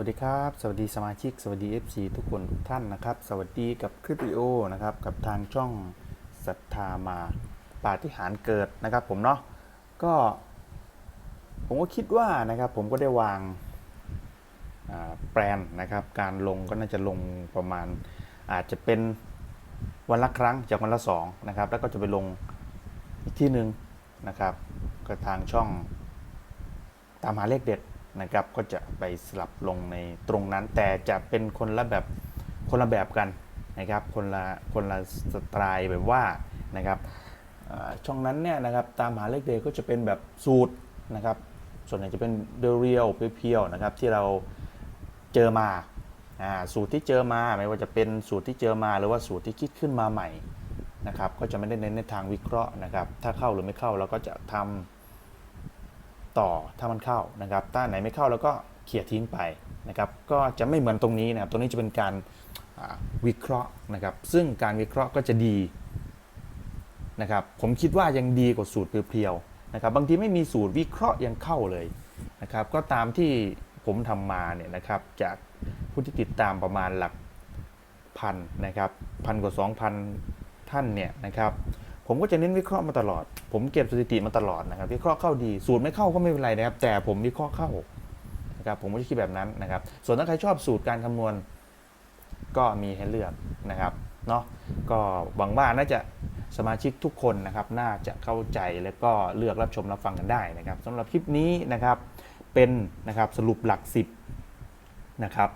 วัสดีครับ สวัสดีสมาชิก สวัสดี FC ทุกคนทุกท่านนะครับ สวัสดีกับคลิปวิดีโอนะครับ กับทางช่องศรัทธามาปาฏิหาริย์เกิดนะครับ ผมเนาะก็ผมก็คิดว่านะครับ ผมก็ได้วางแปลนนะครับ การลงก็น่าจะลงประมาณอาจจะเป็นวันละครั้งจากวันละสองนะครับ แล้วก็จะไปลงอีกที่หนึ่งนะครับก็ทางช่องตามหาเลขเด็ด นะครับ ก็จะไปสลับลงในตรงนั้น แต่จะเป็นคนละแบบคนละแบบกันนะครับ คนละคนละสไตล์แบบว่านะครับช่องนั้นเนี่ยนะครับตามหาเลขเด็ดก็จะเป็นแบบสูตรนะครับ ส่วนใหญ่จะเป็นเรียวเพียวๆนะครับที่เราเจอมาอ่าสูตรที่เจอมาไม่ว่าจะเป็นสูตรที่เจอมาหรือว่าสูตรที่คิดขึ้นมาใหม่นะครับ ก็จะไม่ได้เน้นในทางวิเคราะห์นะครับ ถ้าเข้าหรือไม่เข้าเราก็จะทำ ต่อถ้ามันเข้านะครับถ้าไหนไม่เข้าแล้วก็เขี่ยทิ้งไปนะครับก็จะไม่เหมือนตรงนี้นะครับตรงนี้จะเป็นการวิเคราะห์นะครับ ซึ่งการวิเคราะห์ก็จะดีนะครับผมคิดว่ายังดีกว่าสูตรเพียวๆนะครับบางทีไม่มีสูตรวิเคราะห์ยังเข้าเลยนะครับก็ตามที่ผมทำมาเนี่ยนะครับจากผู้ที่ติดตามประมาณหลักพันนะครับพันกว่าสองพันท่านเนี่ยนะครับ ผมก็จะเน้นวิเคราะห์มาตลอด ผมเก็บสถิติมาตลอดนะครับวิเคราะห์เข้าดี สูตรไม่เข้าก็ไม่เป็นไรนะครับ แต่ผมวิเคราะห์เข้านะครับผมก็จะคิดแบบนั้นนะครับ ส่วนถ้าใครชอบสูตรการคำนวณ ก็มีให้เลือกนะครับเนาะก็หวังว่าน่าจะสมาชิกทุกคนนะครับน่าจะเข้าใจแล้วก็เลือกรับชมรับฟังกันได้นะครับสำหรับคลิปนี้นะครับเป็นนะครับสรุปหลัก 10นะครับ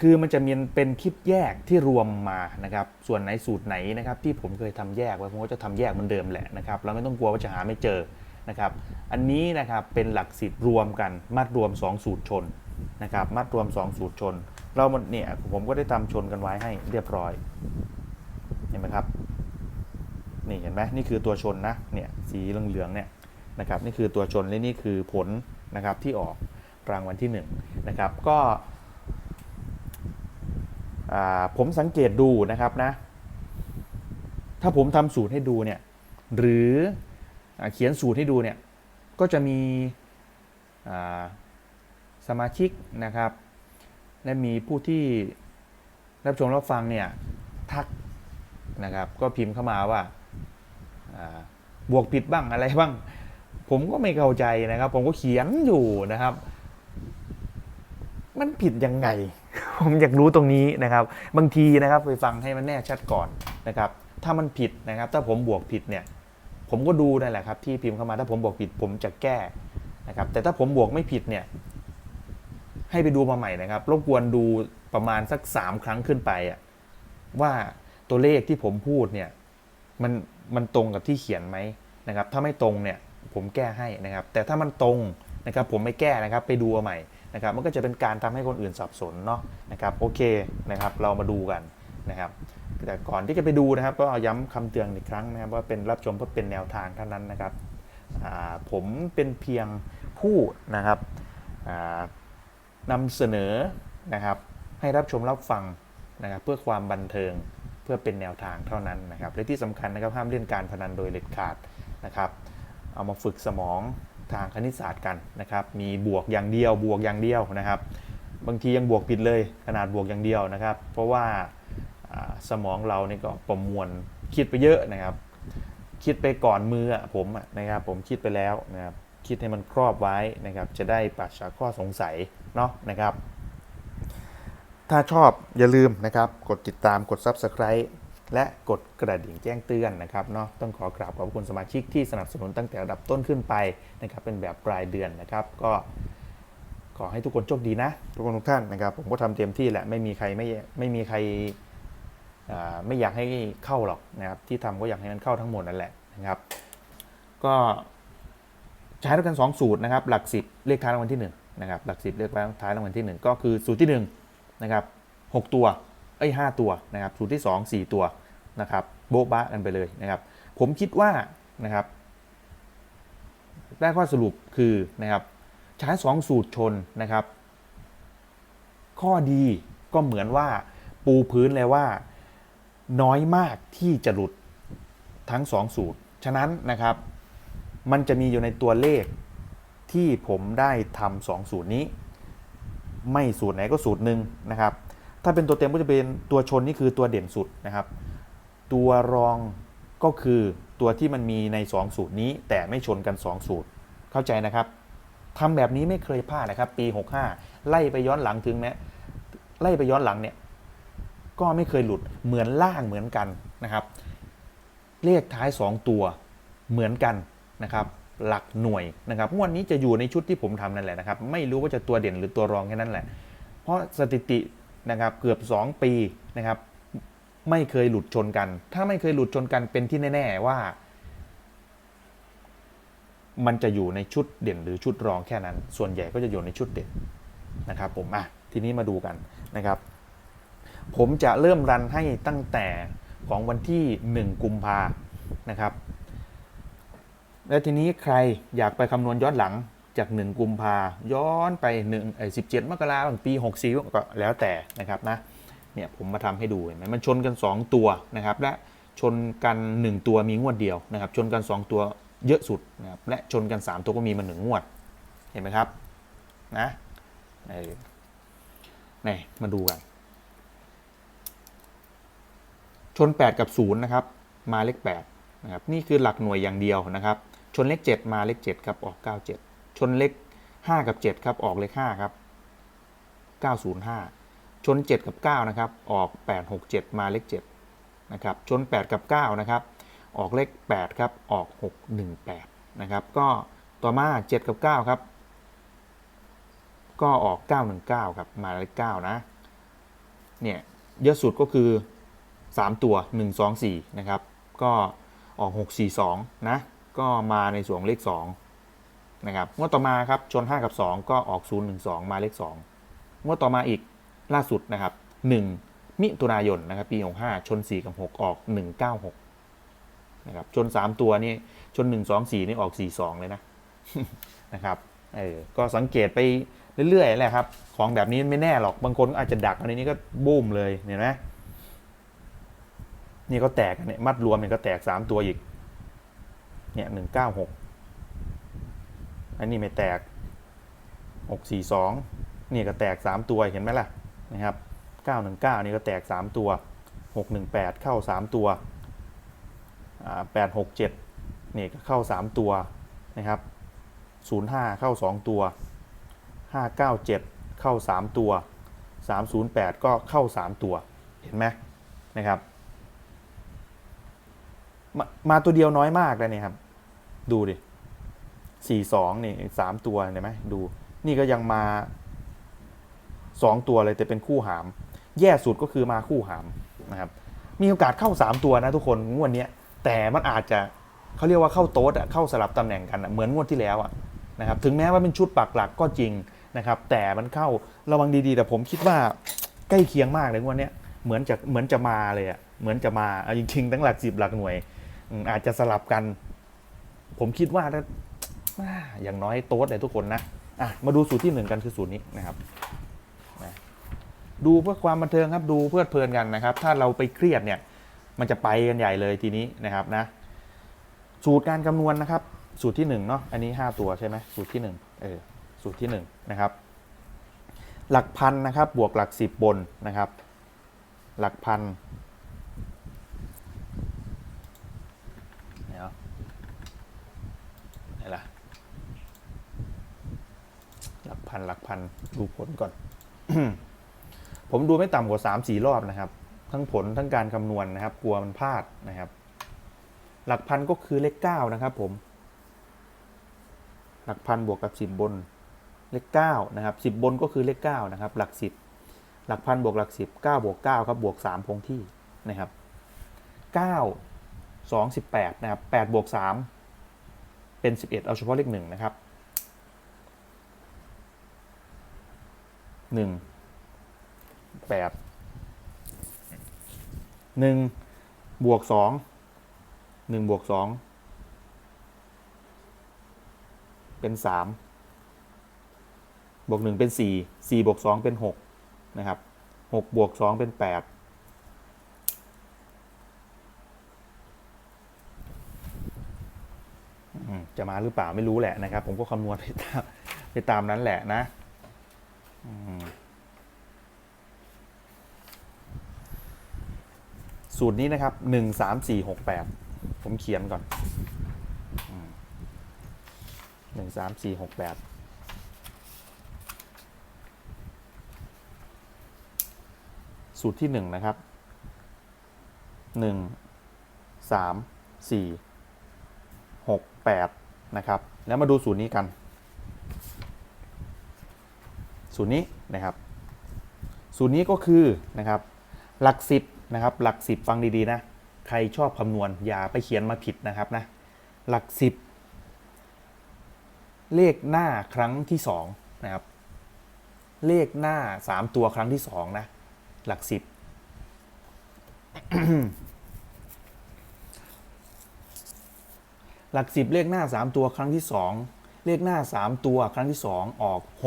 คือมันจะมีเป็นคลิปแยกที่รวมมานะครับ ส่วนไหนสูตรไหนนะครับที่ผมเคยทำแยกไว้ผมก็จะทำแยกเหมือนเดิมแหละนะครับเราไม่ต้องกลัวว่าจะหาไม่เจอนะครับ อันนี้นะครับเป็นหลักสิบรวมกันมัดรวม 2 สูตรชนนะครับมัดรวม 2 สูตรชน เราเนี่ยผมก็ได้ทำชนกันไว้ให้เรียบร้อยเห็นไหมครับนี่เห็นไหมนี่คือตัวชนนะเนี่ยสีเหลืองๆเนี่ยนะครับนี่คือตัวชนและนี่คือผลนะครับที่ออกรางวัลที่1นนะครับก็ ผมสังเกตดูนะครับนะ ถ้าผมทำสูตรให้ดูเนี่ยหรืออเขียนสูตรให้ดูเนี่ยก็จะมีสมาชิกนะครับ และมีผู้ที่รับชมรับฟังเนี่ยทักนะครับ ก็พิมพ์เข้ามาว่าอ่าบวกผิดบ้างอะไรบ้าง ผมก็ไม่เข้าใจนะครับ ผมก็เขียนอยู่นะครับ มันผิดยังไง ผมอยากรู้ตรงนี้นะครับ บางทีนะครับไปฟังให้มันแน่ชัดก่อนนะครับ ถ้ามันผิดนะครับ ถ้าผมบวกผิดเนี่ย ผมก็ดูนั่นแหละครับ ที่พิมพ์เข้ามาถ้าผมบวกผิด ผมจะแก้นะครับ แต่ถ้าผมบวกไม่ผิดเนี่ย ให้ไปดูมาใหม่นะครับ รบกวนดูประมาณสักสามครั้งขึ้นไปอะว่าตัวเลขที่ผมพูดเนี่ยมันมันตรงกับที่เขียนไหมนะครับ ถ้าไม่ตรงเนี่ยผมแก้ให้นะครับ แต่ถ้ามันตรงนะครับ ผมไม่แก้นะครับ ไปดูเอาใหม่ นะครับมันก็จะเป็นการทำให้คนอื่นสับสนเนาะนะครับโอเคนะครับเรามาดูกันนะครับแต่ก่อนที่จะไปดูนะครับ ก็ย้ำคำเตือนอีกครั้งนะครับว่าเป็นรับชมเพื่อเป็นแนวทางเท่านั้นนะครับผมเป็นเพียงผู้นะครับนำเสนอนะครับให้รับชมรับฟังนะครับเพื่อความบันเทิงเพื่อเป็นแนวทางเท่านั้นนะครับและที่สำคัญนะครับห้ามเล่นการพนันโดยเด็ดขาดนะครับ เอามาฝึกสมอง ทางคณิตศาสตร์กันนะครับ มีบวกอย่างเดียวบวกอย่างเดียวนะครับ บางทียังบวกผิดเลยขนาดบวกอย่างเดียวนะครับ เพราะว่าสมองเรานี่ก็ประมวลคิดไปเยอะนะครับ คิดไปก่อนมือผมนะครับ ผมคิดไปแล้วนะครับคิดให้มันครอบไว้นะครับ จะได้ปราศจากข้อสงสัยเนาะนะครับ ถ้าชอบอย่าลืมนะครับ กดติดตามกด Subscribe และกดกระดิ่งแจ้งเตือนนะครับเนาะต้องขอกราบขอบคุณสมาชิกที่สนับสนุนตั้งแต่ระดับต้นขึ้นไปนะครับเป็นแบบรายเดือนนะครับ ก็ขอให้ทุกคนโชคดีนะ ทุกคนทุกท่านนะครับ ผมก็ทำเต็มที่แหละไม่มีใครไม่ไม่มีใครไม่อยากให้เข้าหรอกนะครับที่ทำก็อยากให้มันเข้าทั้งหมดนั่นแหละนะครับ ก็ใช้ด้วยกัน 2 สูตรนะครับ หลักสิบเลขท้ายรางวัลที่1นะครับหลักสิบเลขท้ายรางวัลที่ 1 ก็คือสูตรที่1นะครับหกตัว เอ้ยห้าตัวนะครับสูตรที่ 2 4 ตัวนะครับโบ๊ะบะกันไปเลยนะครับ ผมคิดว่านะครับ ได้ข้อสรุปคือนะครับใช้2สูตรชนนะครับ ข้อดีก็เหมือนว่าปูพื้นเลยว่าน้อยมากที่จะหลุดทั้ง 2 สูตร ฉะนั้นนะครับ มันจะมีอยู่ในตัวเลขที่ผมได้ทำสองสูตรนี้ ไม่สูตรไหนก็สูตรหนึ่งนะครับ ถ้าเป็นตัวเต็มก็จะเป็นตัวชนนี่คือตัวเด่นสุดนะครับ ตัวรองก็คือตัวที่มันมีใน 2 สูตรนี้ แต่ไม่ชนกัน 2 สูตร เข้าใจนะครับทำแบบนี้ไม่เคยพลาดนะครับ ปี 65 ไล่ไปย้อนหลังถึงแม้ไล่ไปย้อนหลังเนี่ยก็ไม่เคยหลุดเหมือนล่างเหมือนกันนะครับ เลขท้าย 2 ตัวเหมือนกันนะครับหลักหน่วยนะครับงวดนี้จะอยู่ในชุดที่ผมทำนั่นแหละนะครับ ไม่รู้ว่าจะตัวเด่นหรือตัวรองแค่นั้นแหละ เพราะสถิติ นะครับเกือบ 2 ปีนะครับไม่เคยหลุดชนกัน ถ้าไม่เคยหลุดชนกันเป็นที่แน่ ๆว่า มันจะอยู่ในชุดเด่นหรือชุดรองแค่นั้น ส่วนใหญ่ก็จะอยู่ในชุดเด่นนะครับผมอะทีนี้มาดูกันนะครับ ผมจะเริ่มรันให้ตั้งแต่ของวันที่ 1 กุมภานะครับ แล้วทีนี้ใครอยากไปคำนวณย้อนหลัง จาก 1 กุมภาย้อนไป1ไอ้17 มกราคมปี 64 ก็แล้วแต่นะครับนะเนี่ยผมมาทำให้ดูเห็นไหมมันชนกัน 2 ตัวนะครับและชนกัน 1 ตัวมีงวดเดียวนะครับชนกัน 2 ตัวเยอะสุดนะครับและชนกัน 3 ตัวก็มีมาหนึ่งงวดเห็นไหมครับนะนี่นี่มาดูกันชน 8 กับ0นะครับมาเลข8นะครับนี่คือหลักหน่วยอย่างเดียวนะครับ ชนเลข7มาเลข7ครับออก 97 ชนเลข5กับ 7 ครับ ออกเลข5ครับ 905 ชน 7 กับ 9 นะครับ ออก 867 มาเลข7นะครับ ชน 8 กับ 9 นะครับ ออกเลข 8 ครับ ออก 618 นะครับ ก็ต่อมา 7 กับ 9 ครับ ก็ออก 919 ครับ มาเลข 9 นะ เนี่ย เยอะสุดก็คือ 3 ตัว 1 2 4 นะครับ ก็ออก 642 นะ ก็มาในส่วนเลข 2 นะครับงวดต่อมาครับชน 5 กับ 2 ก็ออก 012 มาเลข 2 งวดต่อมาอีกล่าสุดนะครับ 1 มิถุนายนนะครับปี65ชน 4 กับ 6 ออก 196นะครับชน 3 ตัวนี่ชน 1 2 4 นี่ออก 42 เลยนะนะครับเออก็สังเกตไปเรื่อยๆแหละครับ ของแบบนี้ไม่แน่หรอกบางคนอาจจะดักอันนี้ก็บูมเลยเห็นไหมนี่ก็แตกเนี่ยมัดรวมเนี่ยก็แตก 3 ตัวอีกเนี่ย196 อันนี้ไม่แตก 642 นี่ก็แตก 3 ตัวเห็นไหมล่ะนะครับ 919 นี่ก็แตก 3 ตัว 618 เข้า 3 ตัวอ่า867 นี่ก็เข้า 3 ตัวนะครับ 05 เข้า 2 ตัว 597 เข้า 3 ตัว 308 ก็เข้า 3 ตัวเห็นไหมนะครับมามาตัวเดียวน้อยมากเลยนี่ครับ ดูดิ สี่สองนี่สามตัวเห็นไหมดู นี่ก็ยังมาสองตัวเลยแต่เป็นคู่หาม แย่สุดก็คือมาคู่หามนะครับ มีโอกาสเข้าสามตัวนะทุกคนงวดนี้แต่มันอาจจะเขาเรียกว่าเข้าโต๊ดอะเข้าสลับตำแหน่งกันเหมือนงวดที่แล้วอะนะครับถึงแม้ว่าเป็นชุดปักหลักก็จริงนะครับ แต่มันเข้าระวังดีๆ แต่ผมคิดว่าใกล้เคียงมากเลยงวดนี้เหมือนจะเหมือนจะมาเลยอะเหมือนจะมาเอาจริงๆทั้งหลักสิบหลักหน่วยอืมอาจจะสลับกัน ผมคิดว่าถ้า อ่าอย่างน้อยโต๊ดเลยทุกคนนะอะมาดูสูตรที่หนึ่งกันคือสูตรนี้นะครับนะดูเพื่อความบันเทิงครับดูเพื่อเพลินกันนะครับ ถ้าเราไปเครียดเนี่ยมันจะไปกันใหญ่เลยทีนี้นะครับนะ สูตรการคำนวณนะครับ สูตรที่หนึ่งเนาะอันนี้ห้าตัวใช่ไหมสูตรที่หนึ่งเออสูตรที่หนึ่งนะครับหลักพันนะครับบวกหลักสิบบนนะครับ หลักพันเดี๋ยวไหนล่ะ หลัก พันหลักพันดูผลก่อน ผมดูไม่ต่ำกว่าสามสี่รอบนะครับ ทั้งผลทั้งการคำนวณนะครับ กลัวมันพลาดนะครับ หลักพันก็คือเลขเก้านะครับ ผม หลักพันบวกกับสิบบนเลขเก้านะครับสิบบนก็คือเลขเก้านะครับ หลักสิบหลักพันบวกหลักสิบเก้าบวกเก้าครับบวกสามคงที่นะครับเก้าสองสิบแปดนะครับแปดบวกสามเป็นสิบเอ็ดเอาเฉพาะเลขหนึ่งนะครับ หนึ่งแปดหนึ่งบวกสองหนึ่งบวกสองเป็นสามบวกหนึ่งเป็นสี่สี่บวกสองเป็นหกนะครับหกบวกสองเป็นแปดจะมาหรือเปล่าไม่รู้แหละนะครับ ผมก็คำนวณไปตามไปตามนั้นแหละนะ สูตรนี้นะครับหนึ่งสามสี่หกแปดผมเขียนก่อนหนึ่งสามสี่หกแปดสูตรที่หนึ่งนะครับหนึ่งสามสี่หกแปดนะครับ แล้วมาดูสูตรนี้กัน สูตรนี้นะครับ สูตรนี้ก็คือนะครับหลักสิบนะครับหลักสิบฟังดีๆนะใครชอบคำนวณอย่าไปเขียนมาผิดนะครับนะหลักสิบเลขหน้าครั้งที่สองนะครับเลขหน้าสามตัวครั้งที่สองนะหลักสิบหลักสิบเลขหน้าสามตัวครั้งที่สองเลขหน้าสามตัวครั้งที่สองออกห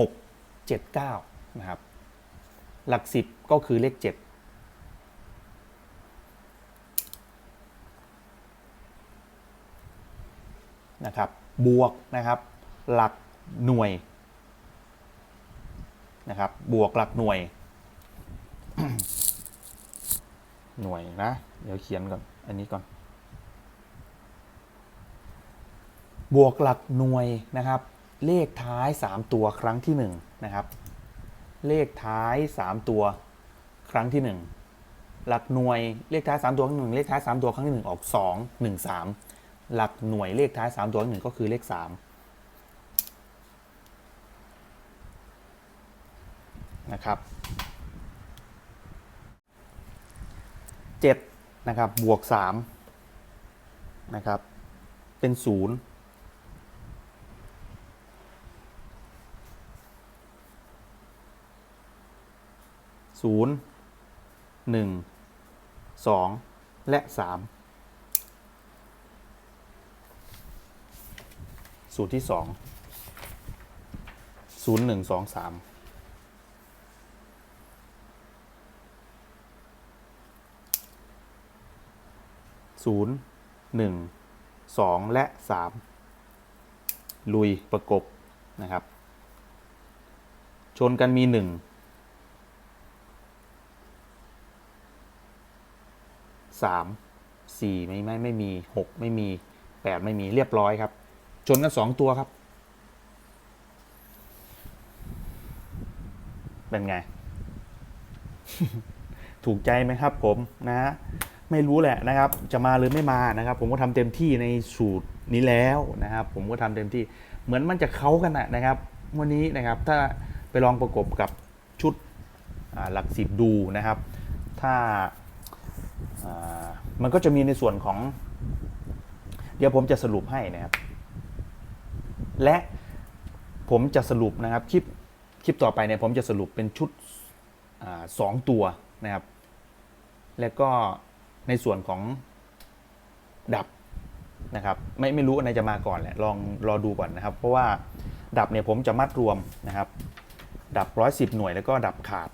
เจ็ดเก้านะครับ หลักสิบก็คือเลขเจ็ดนะครับ บวกนะครับ หลักหน่วยนะครับ บวกหลักหน่วย หน่วยนะ เดี๋ยวเขียนก่อน อันนี้ก่อน บวกหลักหน่วยนะครับ เลขท้าย 3 ตัวครั้งที่1นะครับ เลขท้าย 3 ตัวครั้งที่ 1 หลักหน่วยเลขท้าย 3 ตัวครั้งหนึ่งเลขท้าย 3 ตัวครั้งที่ 1 ออก 2 1 3 หลักหน่วยเลขท้าย 3 ตัวครั้งหนึ่งก็คือเลข 3 นะครับ7นะครับบวก3นะครับเป็น 0 ศูนย์หนึ่งสองและสามสูตรที่สองศูนย์หนึ่งสองสามศูนย์หนึ่งสองและสามลุยประกบนะครับ ชนกันมีหนึ่ง สามสี่ไม่ไม่ไม่มีหกไม่มีแปดไม่มีเรียบร้อยครับ ชนกันสองตัวครับ เป็นไง ถูกใจไหมครับผมนะไม่รู้แหละนะครับ จะมาหรือไม่มานะครับ ผมก็ทำเต็มที่ในสูตรนี้แล้วนะครับ ผมก็ทำเต็มที่เหมือนมันจะเข้ากันนะครับ วันนี้นะครับถ้าไปลองประกบกับชุดหลักสิบดูนะครับ ถ้า มันก็จะมีในส่วนของ เดี๋ยวผมจะสรุปให้นะครับ และผมจะสรุปนะครับ คลิปคลิปต่อไปเนี่ยผมจะสรุปเป็นชุดอสองตัวนะครับ แล้วก็ในส่วนของดับนะครับ ไม่ไม่รู้อันไหนจะมาก่อนแหละลองรอดูก่อนนะครับ เพราะว่าดับเนี่ยผมจะมัดรวมนะครับ ดับร้อยสิบหน่วยแล้วก็ดับขาด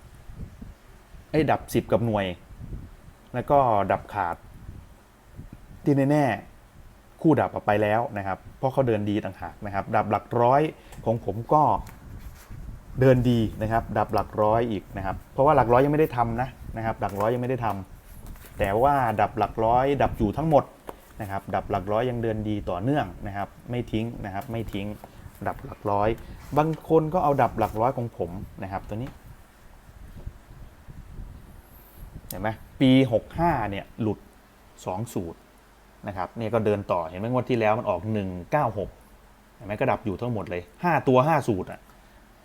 ไอ้ดับสิบกับหน่วย แล้วก็ดับขาด ที่แน่ๆคู่ดับออกไปแล้วนะครับ เพราะเขาเดินดีต่างหากนะครับ ดับหลักร้อยของผมก็เดินดีนะครับ ดับหลักร้อยอีกนะครับ เพราะว่าหลักร้อยยังไม่ได้ทำนะนะครับ หลักร้อยยังไม่ได้ทำแต่ว่าดับหลักร้อย ดับอยู่ทั้งหมดนะครับ ดับหลักร้อยยังเดินดีต่อเนื่องนะครับ ไม่ทิ้งนะครับ ไม่ทิ้ง ดับหลักร้อย บางคนก็เอาดับหลักร้อยของผมนะครับ ตัวนี้ เห็นไหมปี 65เนี่ยหลุด 2 สูตรนะครับเนี่ยก็เดินต่อเห็นไหมงวดที่แล้วมันออก 196เห็นไหมก็ดับอยู่ทั้งหมดเลย 5 ตัว 5 สูตรอะ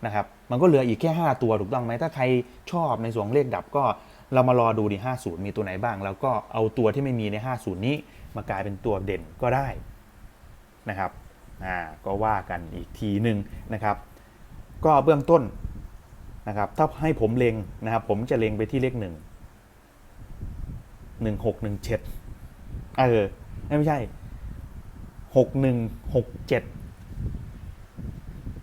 นะครับมันก็เหลืออีกแค่ 5 ตัวถูกต้องไหมถ้าใครชอบในส่วนเลขดับก็เรามารอดูดิ5สูตรมีตัวไหนบ้าง แล้วก็เอาตัวที่ไม่มีใน5สูตรนี้มากลายเป็นตัวเด่นก็ได้นะครับอ่าก็ว่ากันอีกทีหนึ่งนะครับ ก็เบื้องต้นนะครับถ้าให้ผมเลงนะครับผมจะเลงไปที่เลขหนึ่ง หนึ่งหกหนึ่งเจ็ดเออไม่ใช่หกหนึ่งหกเจ็ด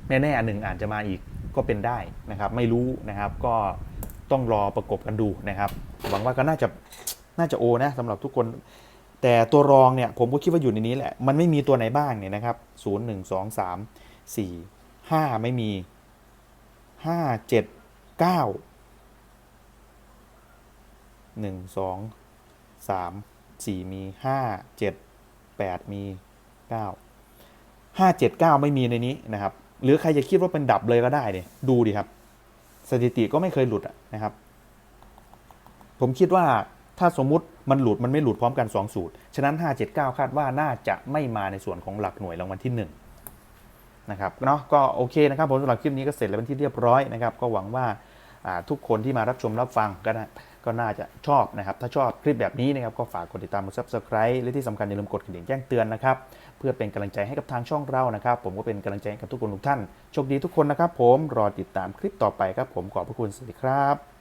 แน่ๆหนึ่งอาจจะมาอีกก็เป็นได้นะครับ ไม่รู้นะครับก็ต้องรอประกบกันดูนะครับ หวังว่าก็น่าจะน่าจะโอนะสำหรับทุกคน แต่ตัวรองเนี่ยผมก็คิดว่าอยู่ในนี้แหละ มันไม่มีตัวไหนบ้างเนี่ยนะครับศูนย์หนึ่งสองสามสี่ห้าไม่มีห้าเจ็ดเก้าหนึ่งสอง สามสี่มีห้าเจ็ดแปดมีเก้าห้าเจ็ดเก้าไม่มีในนี้นะครับ หรือใครจะคิดว่าเป็นดับเลยก็ได้เนี่ยดูดิครับ สถิติก็ไม่เคยหลุดนะครับ ผมคิดว่าถ้าสมมุติมันหลุดมันไม่หลุดพร้อมกัน 2 สูตร ฉะนั้น 579 คาดว่าน่าจะไม่มาในส่วนของหลักหน่วยรางวัลที่1นะครับเนาะก็โอเคนะครับผมสำหรับคลิปนี้ก็เสร็จแล้วเป็นที่เรียบร้อยนะครับ ก็หวังว่าอ่าทุกคนที่มารับชมรับฟังก็นะ ก็น่าจะชอบนะครับ ถ้าชอบคลิปแบบนี้นะครับก็ฝากกดติดตามกด subscribe และที่สำคัญอย่าลืมกดกระดิ่งแจ้งเตือนนะครับ เพื่อเป็นกำลังใจให้กับทางช่องเรานะครับ ผมก็เป็นกำลังใจให้กับทุกคนทุกท่านโชคดีทุกคนนะครับ ผมรอติดตามคลิปต่อไปครับ ผมขอบพระคุณสวัสดีครับ